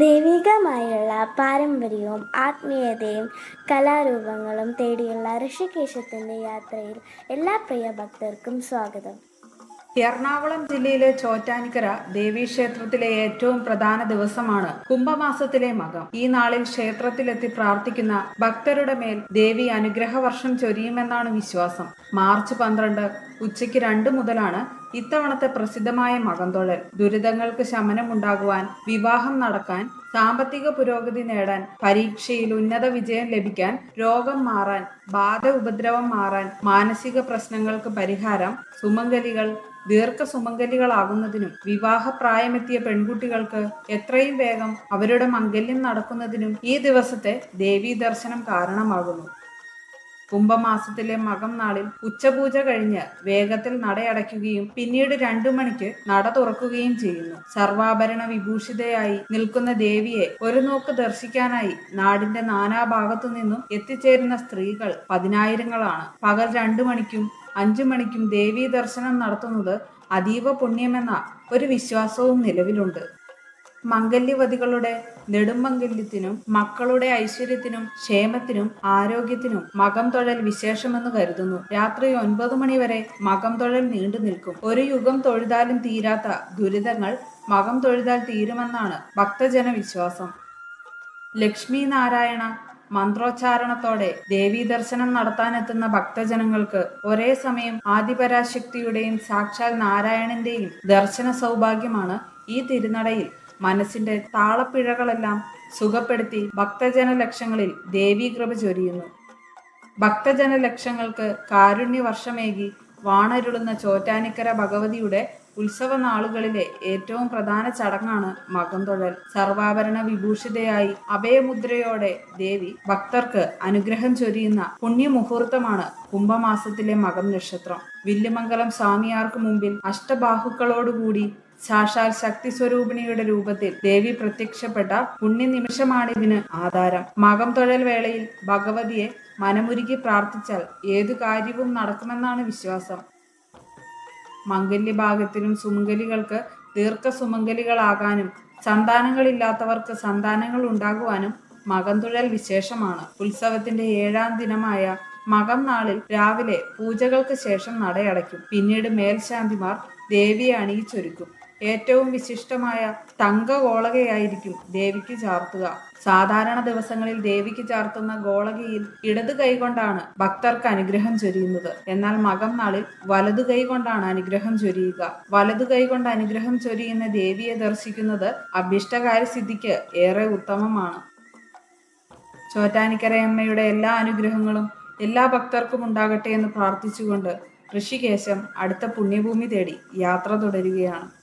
ദൈവികമായുള്ള പാരമ്പര്യവും ആത്മീയതയും കലാരൂപങ്ങളും തേടിയുള്ള ഋഷികേശത്തിന്റെ യാത്രയിൽ എല്ലാ പ്രിയ ഭക്തർക്കും സ്വാഗതം. എറണാകുളം ജില്ലയിലെ ചോറ്റാനിക്കര ദേവീക്ഷേത്രത്തിലെ ഏറ്റവും പ്രധാന ദിവസമാണ് കുംഭമാസത്തിലെ മകം. ഈ നാളിൽ ക്ഷേത്രത്തിലെത്തി പ്രാർത്ഥിക്കുന്ന ഭക്തരുടെ മേൽ ദേവി അനുഗ്രഹവർഷം ചൊരിയുമെന്നാണ് വിശ്വാസം. മാർച്ച് പന്ത്രണ്ട് ഉച്ചയ്ക്ക് രണ്ട് മുതലാണ് ഇത്തവണത്തെ പ്രസിദ്ധമായ മകംതൊഴൽ ദുരിതങ്ങൾക്ക് ശമനമുണ്ടാകുവാൻ വിവാഹം നടക്കാൻ സാമ്പത്തിക പുരോഗതി നേടാൻ പരീക്ഷയിൽ ഉന്നത വിജയം ലഭിക്കാൻ രോഗം മാറാൻ ബാധ ഉപദ്രവം മാറാൻ മാനസിക പ്രശ്നങ്ങൾക്ക് പരിഹാരം സുമംഗലികൾ ദീർഘ സുമംഗലികളാകുന്നതിനും വിവാഹപ്രായമെത്തിയ പെൺകുട്ടികൾക്ക് എത്രയും വേഗം അവരുടെ മംഗല്യം നടക്കുന്നതിനും ഈ ദിവസത്തെ ദേവീ ദർശനം കാരണമാകുന്നു. കുംഭമാസത്തിലെ മകം നാളിൽ ഉച്ചപൂജ കഴിഞ്ഞ് വേഗത്തിൽ നടയടയ്ക്കുകയും പിന്നീട് രണ്ടു മണിക്ക് നട തുറക്കുകയും ചെയ്യുന്നു. സർവാഭരണ വിഭൂഷിതയായി നിൽക്കുന്ന ദേവിയെ ഒരു നോക്ക് ദർശിക്കാനായി നാടിന്റെ നാനാഭാഗത്തു നിന്നും എത്തിച്ചേരുന്ന സ്ത്രീകൾ പതിനായിരങ്ങളാണ്. പകൽ രണ്ടു മണിക്കും അഞ്ചു മണിക്കും ദേവീ ദർശനം നടത്തുന്നത് അതീവ പുണ്യമെന്ന ഒരു വിശ്വാസവും നിലവിലുണ്ട്. മംഗല്യവതികളുടെ നെടുമംഗല്യത്തിനും മക്കളുടെ ഐശ്വര്യത്തിനും ക്ഷേമത്തിനും ആരോഗ്യത്തിനും മകം തൊഴൽ വിശേഷമെന്ന് കരുതുന്നു. രാത്രി ഒൻപത് മണിവരെ മകം തൊഴൽ നീണ്ടു നിൽക്കും. ഒരു യുഗം തൊഴുതാലും തീരാത്ത ദുരിതങ്ങൾ മകം തൊഴുതാൽ തീരുമെന്നാണ് ഭക്തജന വിശ്വാസം ലക്ഷ്മി നാരായണ മന്ത്രോച്ചാരണത്തോടെ ദേവീ ദർശനം നടത്താനെത്തുന്ന ഭക്തജനങ്ങൾക്ക് ഒരേ സമയം ആദിപരാശക്തിയുടെയും സാക്ഷാൽ നാരായണന്റെയും ദർശന സൗഭാഗ്യമാണ് ഈ തിരുനടയിൽ. മനസ്സിന്റെ താളപ്പിഴകളെല്ലാം സുഖപ്പെടുത്തി ഭക്തജന ലക്ഷങ്ങളിൽ ദേവീകൃപ ചൊരിയുന്നു. ഭക്തജന ലക്ഷങ്ങൾക്ക് കാരുണ്യ വർഷമേകി വാണരുളുന്ന ചോറ്റാനിക്കര ഭഗവതിയുടെ ഉത്സവ നാളുകളിലെ ഏറ്റവും പ്രധാന ചടങ്ങാണ് മകംതൊഴൽ. സർവാഭരണ വിഭൂഷിതയായി അഭയമുദ്രയോടെ ദേവി ഭക്തർക്ക് അനുഗ്രഹം ചൊരിയുന്ന പുണ്യമുഹൂർത്തമാണ് കുംഭമാസത്തിലെ മകം നക്ഷത്രം. വില്ലുമംഗലം സ്വാമിയാർക്ക് മുമ്പിൽ അഷ്ടബാഹുക്കളോടുകൂടി സാക്ഷാൽ ശക്തി സ്വരൂപിണിയുടെ രൂപത്തിൽ ദേവി പ്രത്യക്ഷപ്പെട്ട പുണ്യനിമിഷമാണിതിന് ആധാരം. മകം തൊഴൽ വേളയിൽ ഭഗവതിയെ മനമുരുകി പ്രാർത്ഥിച്ചാൽ ഏതു കാര്യവും നടക്കുമെന്നാണ് വിശ്വാസം. മംഗല്യ ഭാഗത്തിനും സുമംഗലികൾക്ക് ദീർഘസുമംഗലികളാകാനും സന്താനങ്ങളില്ലാത്തവർക്ക് സന്താനങ്ങൾ ഉണ്ടാകുവാനും മകന്തുഴൽ വിശേഷമാണ്. ഉത്സവത്തിന്റെ ഏഴാം ദിനമായ മകം നാളിൽ രാവിലെ പൂജകൾക്ക് ശേഷം നടയടയ്ക്കും. പിന്നീട് മേൽശാന്തിമാർ ദേവിയെ അണിയിച്ചൊരുക്കും. ഏറ്റവും വിശിഷ്ടമായ തങ്ക ഗോളകയായിരിക്കും ദേവിക്ക് ചാർത്തുക. സാധാരണ ദിവസങ്ങളിൽ ദേവിക്ക് ചാർത്തുന്ന ഗോളകയിൽ ഇടതു കൈകൊണ്ടാണ് ഭക്തർക്ക് അനുഗ്രഹം ചൊരിയുന്നത്. എന്നാൽ മകം നാളിൽ വലതു കൈകൊണ്ടാണ് അനുഗ്രഹം ചൊരിയുക. വലതു കൈകൊണ്ട് അനുഗ്രഹം ചൊരിയുന്ന ദേവിയെ ദർശിക്കുന്നത് അഭിഷ്ടകാര്യ സിദ്ധിക്ക് ഏറെ ഉത്തമമാണ്. ചോറ്റാനിക്കരയമ്മയുടെ എല്ലാ അനുഗ്രഹങ്ങളും എല്ലാ ഭക്തർക്കും ഉണ്ടാകട്ടെ എന്ന് പ്രാർത്ഥിച്ചുകൊണ്ട് ഋഷികേശം അടുത്ത പുണ്യഭൂമി തേടി യാത്ര തുടരുകയാണ്.